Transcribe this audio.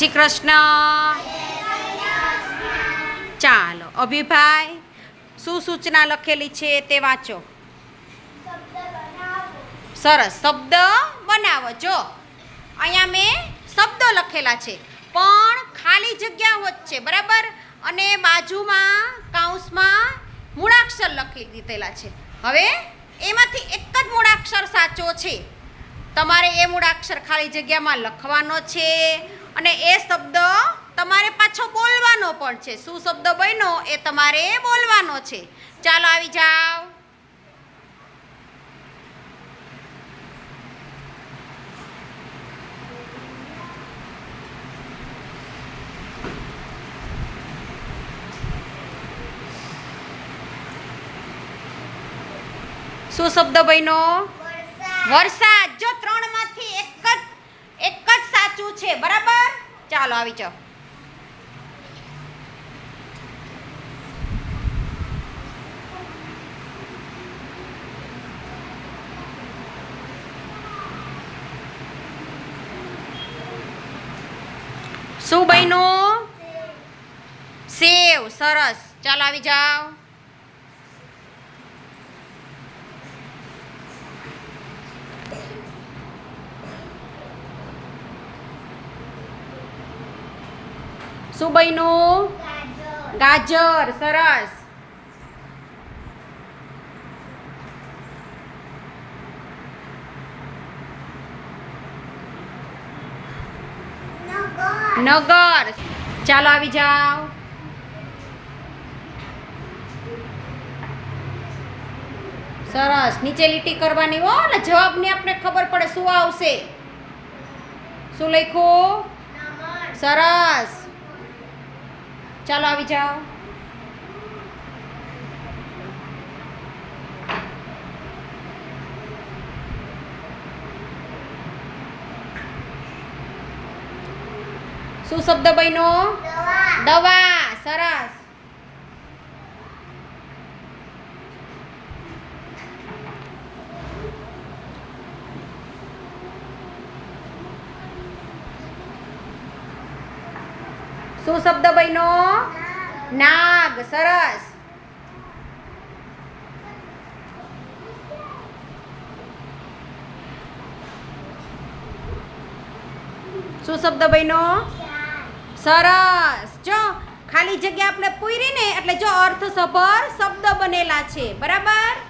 શ્રી કૃષ્ણ. ચાલો, અભિભાઈ, શું સૂચના લખેલી છે તે વાંચો. સરસ, શબ્દ બનાવો, જો. અહીંયા મેં શબ્દો લખેલા છે, પણ ખાલી જગ્યા હોત છે, બરાબર? અને બાજુમાં કાઉન્સમાં મૂળાક્ષર લખી દીધેલા છે. હવે એમાંથી એક જ મૂળાક્ષર સાચો છે. તમારે એ મૂળાક્ષર ખાલી જગ્યામાં લખવાનો છે. અને એ શબ્દ તમારે પાછો બોલવાનો પણ છે. શું શબ્દ બન્યો એ તમારે બોલવાનો છે. ચાલો આવી જાઓ. શું શબ્દ બન્યો? વરસાદ. જો ત્રણમાંથી એક જ એક જ સાચું છે. બરાબર? ચાલો આવી જાઓ. શું બન્યું? સેવ. સરસ. ચાલો આવી જાઓ. શું બન્યું ગાજર, સરસ. નગર. ચાલો આવી જાઓ. સરસ. નીચે લીટી કરવાની હો, ને જવાબની આપણે ખબર પડે શું આવશે. શું લખ્યું? સરસ. ચાલો આવી જાઓ. શું શબ્દ બન્યો? દવા. સરસ. શું શબ્દ બન્યો? નાગ, સરસ. શું શબ્દ બન્યો? સરસ. જો, ખાલી જગ્યા આપણે પૂરી ને એટલે જો અર્થસભર શબ્દ બનેલા છે. બરાબર?